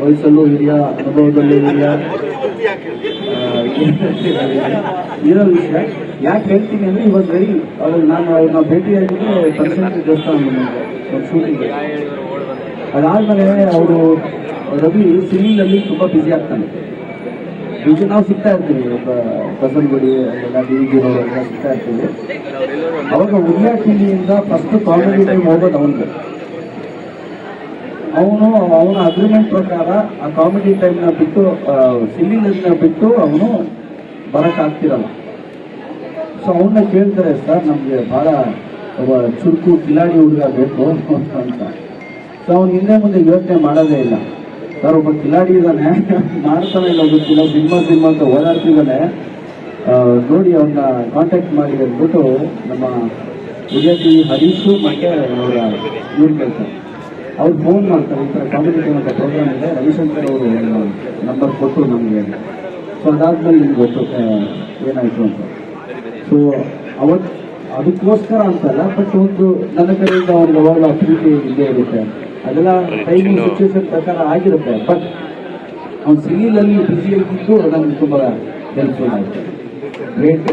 ವಯಸ್ಸಲ್ಲೂ ಹಿರಿಯ ಅನುಭವದಲ್ಲೂ ಹಿರಿಯ. ಇರೋ ವಿಷಯ. ಯಾಕೆ ಹೇಳ್ತೀನಿ ಅಂದ್ರೆ ಇವಾಗ ವೆರಿ ಅವ್ರು ನಾನು ಅವ್ರನ್ನ ಭೇಟಿಯಾಗಿದ್ದು ಪರ್ಸೆಂಟ್ ದೇವಸ್ಥಾನ ಒಂದು ಶೂಟಿಂಗ್ ಅದಾದ್ಮೇಲೆ ಅವರು ರವಿ ಸಿನಿಮಲ್ಲಿ ತುಂಬಾ ಬ್ಯುಸಿ ಆಗ್ತಾನೆ. ಈಗ ನಾವು ಸಿಗ್ತಾ ಇರ್ತೀವಿ ಒಬ್ಬ ಬಸವನಗುಡಿ ಅಲ್ಲೆಲ್ಲ ಬೀಗಿರೋ ಎಲ್ಲ ಸಿಗ್ತಾ ಇರ್ತೀವಿ. ಅವಾಗ ಉದಯ ಟಿವಿಯಿಂದ ಫಸ್ಟ್ ಕಾಮಿಡಿ ಟೈಮ್ ಹೋಗೋದು ಅವನಿಗೆ. ಅವನು, ಅವನ ಅಗ್ರಿಮೆಂಟ್ ಪ್ರಕಾರ ಆ ಕಾಮಿಡಿ ಟೈಮ್ನ ಬಿಟ್ಟು ಸಿಲ್ಲಿನ ಬಿಟ್ಟು ಅವನು ಬರೋಕ್ಕಾಗ್ತಿರಲ್ಲ. ಸೊ ಅವನ್ನ ಕೇಳ್ತಾರೆ, ಸರ್, ನಮಗೆ ಭಾಳ, ಒಬ್ಬ ಚುರುಕು ಕಿಲಾಡಿ ಹುಡುಗ ಬೇಕು ಅಂತ. ಸೊ ಅವ್ನು ಹಿಂದೆ ಮುಂದೆ ಯೋಚನೆ ಮಾಡೋದೇ ಇಲ್ಲ. ಸರ್, ಒಬ್ಬ ಕಿಲಾಡಿ ಇದ್ದಾನೆ, ಮಾಡ್ತಾನೆ ಇಲ್ಲ, ಗೊತ್ತಿಲ್ಲ ಸಿನಿಮಾ ಸಿನಿಮಾ ಅಂತ ಓಡಾಡ್ತಿದ್ದಾನೆ. ನೋಡಿ ಅವನ್ನ ಕಾಂಟ್ಯಾಕ್ಟ್ ಮಾಡಿ, ಅಂದ್ಬಿಟ್ಟು ನಮ್ಮ ವಿಜಯಶ್ರೀ ಹರೀಶು ಮತ್ತೆ ಅವರ ಇವ್ರು ಕೇಳ್ತಾರೆ. ಅವ್ರು ಫೋನ್ ಮಾಡ್ತಾರೆ ಈ ಥರ ಕಾಂಪಿಟೇಟಿವ್ ಅಂತ ಪ್ರೋಗ್ರಾಮ್ ಇದೆ. ರವಿಶಂಕರ್ ಅವರು ನಂಬರ್ ಕೊಟ್ಟರು ನಮಗೆ. ಸೊ ಅದಾದ್ಮೇಲೆ ನಿಮ್ಗೆ ಗೊತ್ತು ಏನಾಯಿತು ಅಂತ. ಸೊ ಅವತ್ತು ಅದಕ್ಕೋಸ್ಕರ ಅಂತಲ್ಲ ಬಟ್ ಒಂದು ನನ್ನ ಕಡೆಯಿಂದ ಅವ್ರಿಗೆ ಆಫ್ ಪ್ರೀತಿ ಇದೇ ಇರುತ್ತೆ. ಅದೆಲ್ಲ ಟೈಮಿಂಗ್ ಸಿಚುವೇಶನ್ ಪ್ರಕಾರ ಆಗಿರುತ್ತೆ ಬಟ್ ಅವ್ನು ಸಿನಿಲಲ್ಲಿ ಬಿಸಿ ಇರ್ತಿತ್ತು ನನಗೆ ತುಂಬ ಹೆಲ್ಪ್ಫುಲ್ ಆಯಿತು ಗ್ರೇಟ್